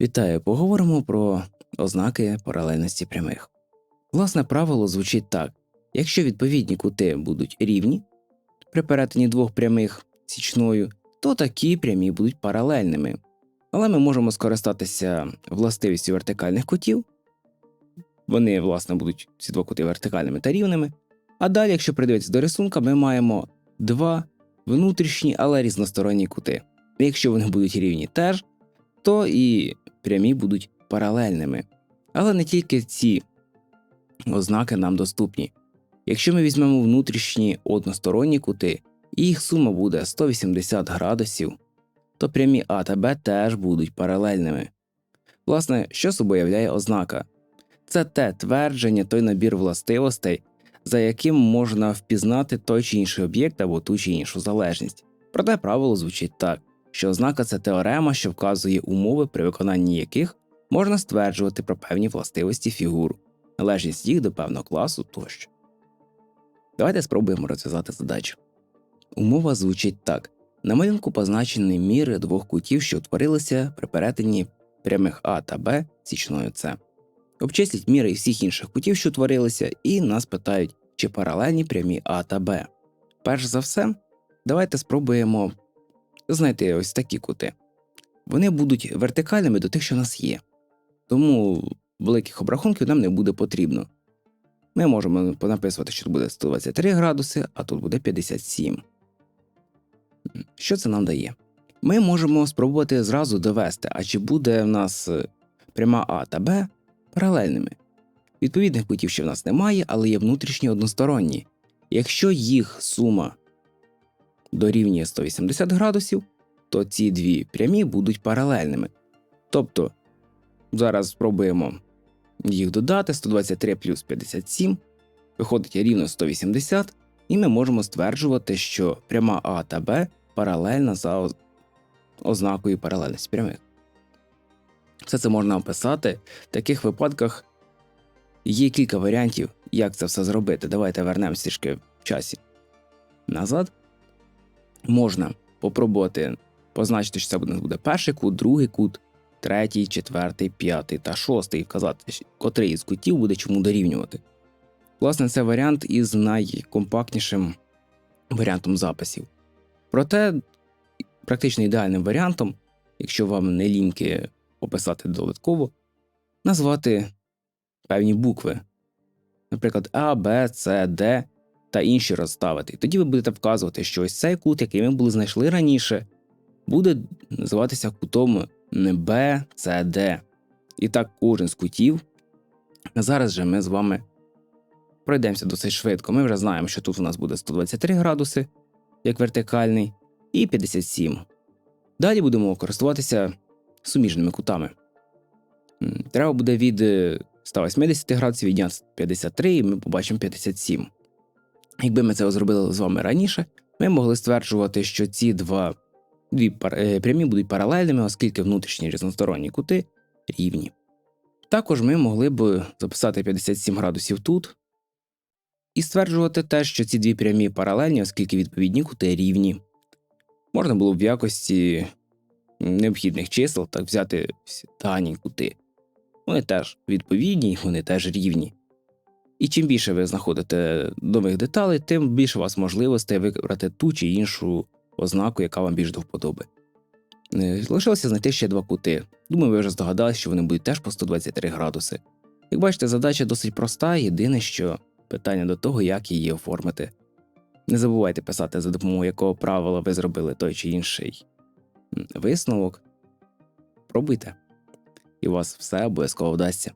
Вітаю, поговоримо про ознаки паралельності прямих. Власне правило звучить так: якщо відповідні кути будуть рівні при перетині двох прямих січною, то такі прямі будуть паралельними. Але ми можемо скористатися властивістю вертикальних кутів. Вони, власне, будуть ці два кути вертикальними та рівними. А далі, якщо придивитися до рисунка, ми маємо два внутрішні, але різносторонні кути. Якщо вони будуть рівні теж, то і прямі будуть паралельними. Але не тільки ці ознаки нам доступні. Якщо ми візьмемо внутрішні односторонні кути, і їх сума буде 180 градусів, то прямі А та Б теж будуть паралельними. Власне, що собою являє ознака? Це те твердження, той набір властивостей, за яким можна впізнати той чи інший об'єкт або ту чи іншу залежність. Проте правило звучить так що ознака це теорема, що вказує умови, при виконанні яких можна стверджувати про певні властивості фігур, належність їх до певного класу тощо. Давайте спробуємо розв'язати задачу. Умова звучить так: на малюнку позначені міри двох кутів, що утворилися при перетині прямих А та Б січною С. Обчисліть міри всіх інших кутів, що утворилися, і нас питають, чи паралельні прямі А та Б. Перш за все, давайте спробуємо знайти ось такі кути. Вони будуть вертикальними до тих, що в нас є. Тому великих обрахунків нам не буде потрібно. Ми можемо понаписувати, що тут буде 123 градуси, а тут буде 57. Що це нам дає? Ми можемо спробувати зразу довести, а чи буде в нас е, пряма А та Б паралельними. Відповідних кутів ще в нас немає, але є внутрішні односторонні. Якщо їх сума дорівнює 180 градусів, то ці дві прямі будуть паралельними. Тобто, зараз спробуємо їх додати 123 плюс 57, виходить рівно 180, і ми можемо стверджувати, що пряма А та Б паралельна за ознакою паралельності прямих. Все це можна описати. В таких випадках є кілька варіантів, як це все зробити. Давайте вернемося трішки в часі назад можна попробувати позначити, що це буде, перший кут, другий кут, третій, четвертий, п'ятий та шостий, і вказати, котрий із кутів буде чому дорівнювати. Власне, це варіант із найкомпактнішим варіантом записів. Проте, практично ідеальним варіантом, якщо вам не ліньки описати додатково, назвати певні букви. Наприклад, А, Б, С, Д та інші розставити. Тоді ви будете вказувати, що ось цей кут, який ми були знайшли раніше, буде називатися кутом Д. І так кожен з кутів. Зараз же ми з вами пройдемося досить швидко. Ми вже знаємо, що тут у нас буде 123 градуси, як вертикальний, і 57. Далі будемо користуватися суміжними кутами. Треба буде від е, 180 градусів відняти 53, і ми побачимо 57. Якби ми це зробили з вами раніше, ми могли стверджувати, що ці два дві е, прямі будуть паралельними, оскільки внутрішні різносторонні кути рівні. Також ми могли б записати 57 градусів тут і стверджувати теж, що ці дві прямі паралельні, оскільки відповідні кути рівні. Можна було б в якості необхідних чисел так взяти дані кути. Вони теж відповідні, вони теж рівні. І чим більше ви знаходите нових деталей, тим більше у вас можливостей вибрати ту чи іншу ознаку, яка вам більш до вподоби. Е, Лишилося знайти ще два кути. Думаю, ви вже здогадалися, що вони будуть теж по 123 градуси. Як бачите, задача досить проста, єдине, що питання до того, як її оформити. Не забувайте писати, за допомогою якого правила ви зробили той чи інший висновок. Пробуйте, і у вас все обов'язково вдасться.